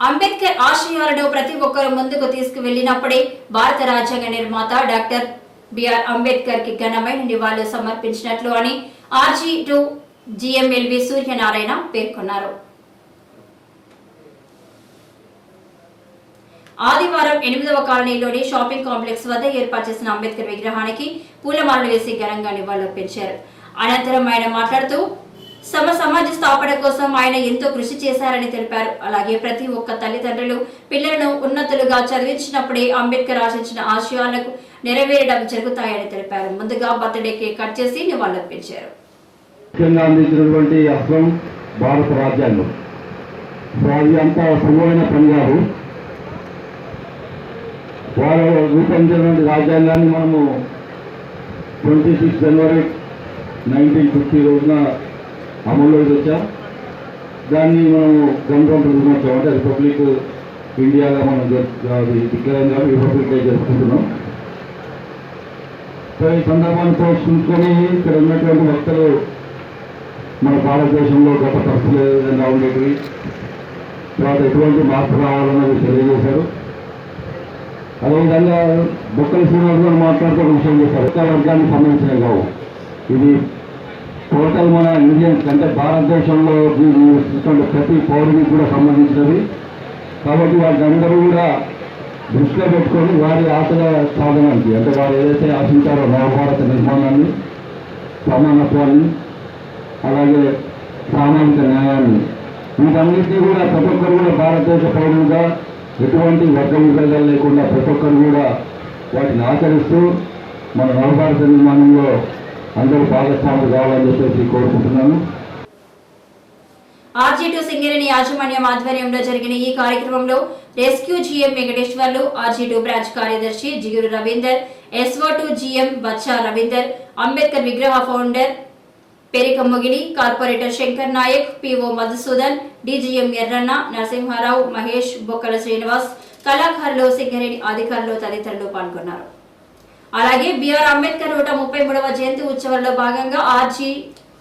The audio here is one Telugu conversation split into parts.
అంబేద్కర్ ఆశయాలను ప్రతి ఒక్కరూ ముందుకు తీసుకువెళ్ళినప్పుడే భారత రాజ్యాంగ నిర్మాత డాక్టర్ బిఆర్ అంబేద్కర్కి ఘనమైన నివాళులు సమర్పించినట్లు అని ఆర్జీ టు జిఎంఎల్వి సూర్యనారాయణ పేర్కొన్నారు. ఆదివారం ఎనిమిదవ కాలనీలోని షాపింగ్ కాంప్లెక్స్ వద్ద ఏర్పాటు చేసిన అంబేద్కర్ విగ్రహానికి పూలమాలలు వేసి ఘనంగా నివాళులర్పించారు. అనంతరం ఆయన మాట్లాడుతూ సమ సమాజ స్థాపన కోసం ఆయన ఎంతో కృషి చేశారని తెలిపారు. అలాగే ప్రతి ఒక్క తల్లిదండ్రులు పిల్లలను ఉన్నతులుగా చదివించినప్పుడే అంబేద్కర్ ఆశించిన ఆశయాలకు నెరవేరడం జరుగుతాయని తెలిపారు. ముందుగా బర్త్డే కేక్ కట్ చేసి నివాళులర్పించారు. ముఖ్యంగా అందించినటువంటి అస్త్రం భారత రాజ్యాంగం. సో అది అంత సులువైన పని కాదు. వారు రూపొందించినటువంటి రాజ్యాంగాన్ని మనము ట్వంటీ సిక్స్ జనవరి నైన్టీన్ ఫిఫ్టీ రోజున అమల్లోకి తెచ్చాం దాన్ని మనం గణతంత్ర దినోత్సవం అంటే రిపబ్లిక్ ఇండియాగా మనం డిక్లేర్ అయింది కాబట్టి రిపబ్లిక్ డే జరుపుకుంటున్నాం. సో ఈ సందర్భాన్ని పోషించుకొని ఇక్కడ ఉన్నటువంటి వక్తలు మన భారతదేశంలో గత పరిస్థితులు ఏ విధంగా ఉండేటివి తర్వాత ఎటువంటి మార్పు రావాలన్నది తెలియజేశారు. అదేవిధంగా బొక్కల శ్రీనివాస్ గారు మాట్లాడుతూ ఒక విషయం చేశారు. ఒక్క వర్గానికి సంబంధించిన కావు ఇది టోటల్ మన ఇండియన్స్ అంటే భారతదేశంలో నివసిస్తున్న ప్రతి పౌరునికి కూడా సంబంధించినవి కాబట్టి వాళ్ళందరూ కూడా దృష్టిలో పెట్టుకొని వారి ఆశల సాధనానికి అంటే వారు ఏదైతే ఆశించారో నవభారత నిర్మాణాన్ని సమానత్వాన్ని అలాగే సామాజిక న్యాయాన్ని వీటన్నిటినీ కూడా ప్రతి ఒక్కరు కూడా భారతదేశ పౌరులుగా ఎటువంటి వర్గ విభేదాలు లేకుండా ప్రతి ఒక్కరు కూడా వాటిని ఆచరిస్తూ మన నవభారత నిర్మాణంలో అందరూ భాగస్వాములు కావాలని చెప్పేసి కోరుకుంటున్నాను. ఆర్జీ టు సింగరేణి యాజమాన్యం ఆధ్వర్యంలో జరిగిన ఈ కార్యక్రమంలో rescue GM Venkateswarlu RG two branch కార్యదర్శి Jiguru Ravinder SO to GM Baccha Ravinder Ambedkar విగ్రహ founder పెరికమ్మగిని corporator Shankar Naik PO Madhusudan DGM Yerranna Narasimharao Mahesh Bokkala Srinivas కళాకారులు సింగరేణి అధికారులు తదితరులు పాల్గొన్నారు. అలాగే బిఆర్ అంబేద్కర్ నూట ముప్పై మూడవ జయంతి ఉత్సవాల్లో భాగంగా ఆర్జీ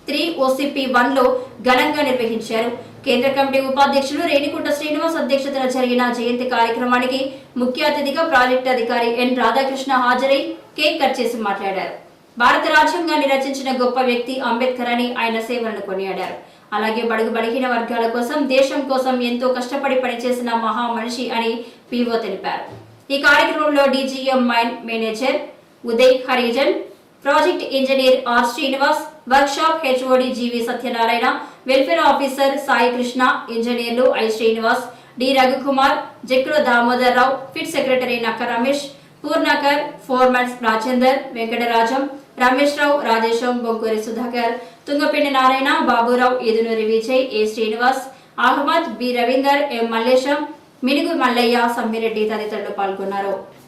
త్రీ ఓసిపి వన్లో ఘనంగా నిర్వహించారు. కేంద్ర కమిటీ ఉపాధ్యక్షులు రేణికుంట శ్రీనివాస్ అధ్యక్షతన జరిగిన జయంతి కార్యక్రమానికి ముఖ్య అతిథిగా ప్రాజెక్టు అధికారి ఎన్ రాధాకృష్ణ హాజరై కేక్ కట్ చేసి మాట్లాడారు. భారత రాజ్యాంగాన్ని రచించిన గొప్ప వ్యక్తి అంబేద్కర్ అని ఆయన సేవలను కొనియాడారు. అలాగే బడుగు బలహీన వర్గాల కోసం దేశం కోసం ఎంతో కష్టపడి పనిచేసిన మహా మనిషి అని పిఓ తెలిపారు. ఈ కార్యక్రమంలో DGM mine manager Uday Harijan. Project engineer R Srinivas. Workshop HOD GV Satyanarayana. Welfare officer Sai Krishna. ఇంజనీర్లు I Srinivas. D Raghukumar. Jakra Damodar Rao. Fit secretary Nakka Ramesh. Poornakar. Foremans Rajender. Venkatarajam. Ramesh Rao Rajesham Bonkuri Sudhakar. Tungapindi Narayana Baburao Edunuri Vijay A Srinivas. Ahmed B Ravinder M Mallesham. Minugu Mallaiah Sammireddy తదితరులు పాల్గొన్నారు.